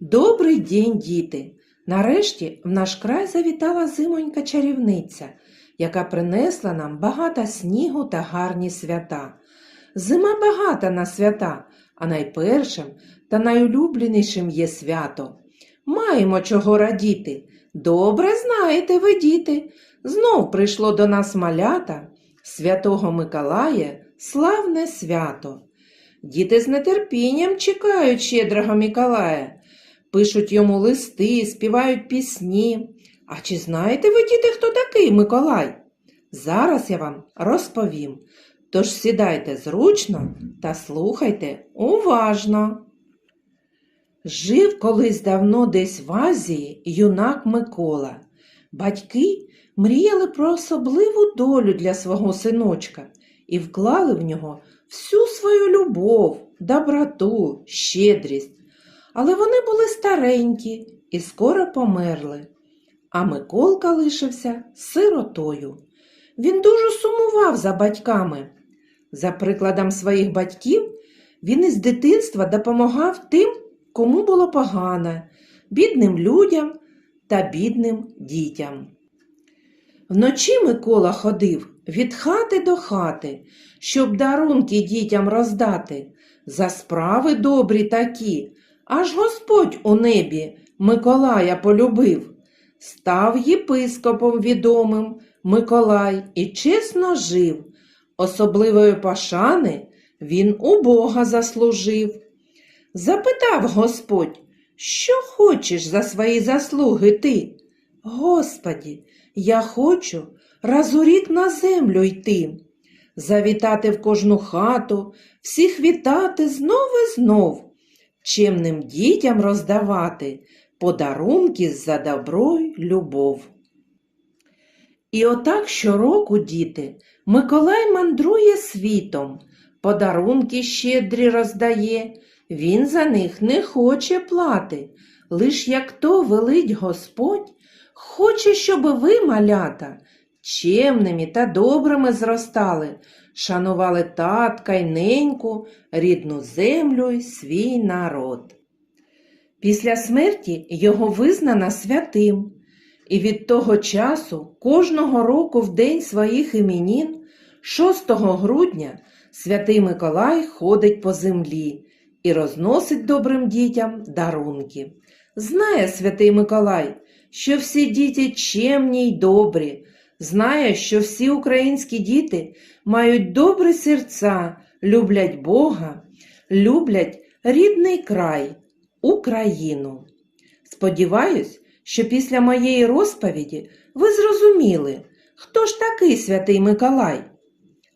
Добрий день, діти! Нарешті в наш край завітала зимонька чарівниця, яка принесла нам багато снігу та гарні свята. Зима багата на свята, а найпершим та найулюбленішим є свято. Маємо чого радіти. Добре знаєте ви, діти. Знов прийшло до нас малята, святого Миколая, славне свято. Діти з нетерпінням чекають щедрого Миколая, пишуть йому листи, співають пісні. А чи знаєте ви, діти, хто такий Миколай? Зараз я вам розповім. Тож сідайте зручно та слухайте уважно. Жив колись давно десь в Азії юнак Микола. Батьки мріяли про особливу долю для свого синочка і вклали в нього всю свою любов, доброту, щедрість. Але вони були старенькі і скоро померли. А Миколка лишився сиротою. Він дуже сумував за батьками. За прикладом своїх батьків, він із дитинства допомагав тим, кому було погано, бідним людям та бідним дітям. Вночі Микола ходив від хати до хати, щоб дарунки дітям роздати. За справи добрі такі, аж Господь у небі Миколая полюбив. Став єпископом відомим Миколай і чесно жив. Особливої пошани він у Бога заслужив. Запитав Господь, що хочеш за свої заслуги ти? Господі, я хочу раз у рік на землю йти, завітати в кожну хату, всіх вітати знов і знов, чемним дітям роздавати подарунки за добро й любов. І отак щороку, діти, Миколай мандрує світом, подарунки щедрі роздає, він за них не хоче плати, лиш як то велить Господь, хоче, щоби ви, малята, чемними та добрими зростали, шанували татка й неньку, рідну землю й свій народ. Після смерті його визнано святим, і від того часу кожного року в день своїх іменін, 6 грудня, святий Миколай ходить по землі і розносить добрим дітям дарунки. Знає святий Миколай, що всі діти чемні й добрі, знає, що всі українські діти мають добрі серця, люблять Бога, люблять рідний край, Україну. Сподіваюсь, що після моєї розповіді ви зрозуміли, хто ж такий святий Миколай.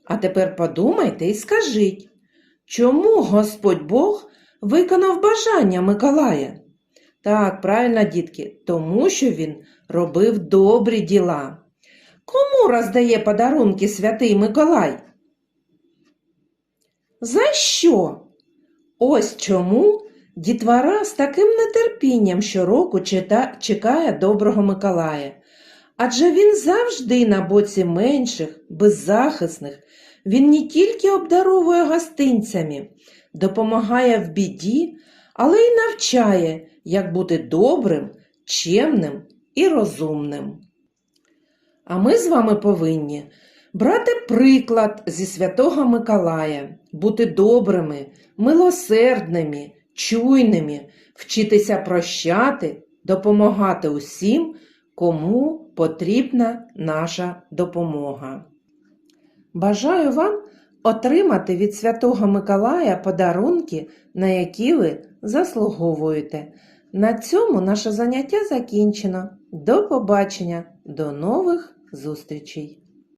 А тепер подумайте і скажіть, чому Господь Бог виконав бажання Миколая? Так, правильно, дітки, тому що він робив добрі діла. Кому роздає подарунки святий Миколай? За що? Ось чому дітвора з таким нетерпінням щороку чекає доброго Миколая. Адже він завжди на боці менших, беззахисних. Він не тільки обдаровує гостинцями, допомагає в біді, але й навчає, як бути добрим, чемним і розумним. А ми з вами повинні брати приклад зі святого Миколая, бути добрими, милосердними, чуйними, вчитися прощати, допомагати усім, кому потрібна наша допомога. Бажаю вам отримати від Святого Миколая подарунки, на які ви заслуговуєте. На цьому наше заняття закінчено. До побачення, до нових зустрічей!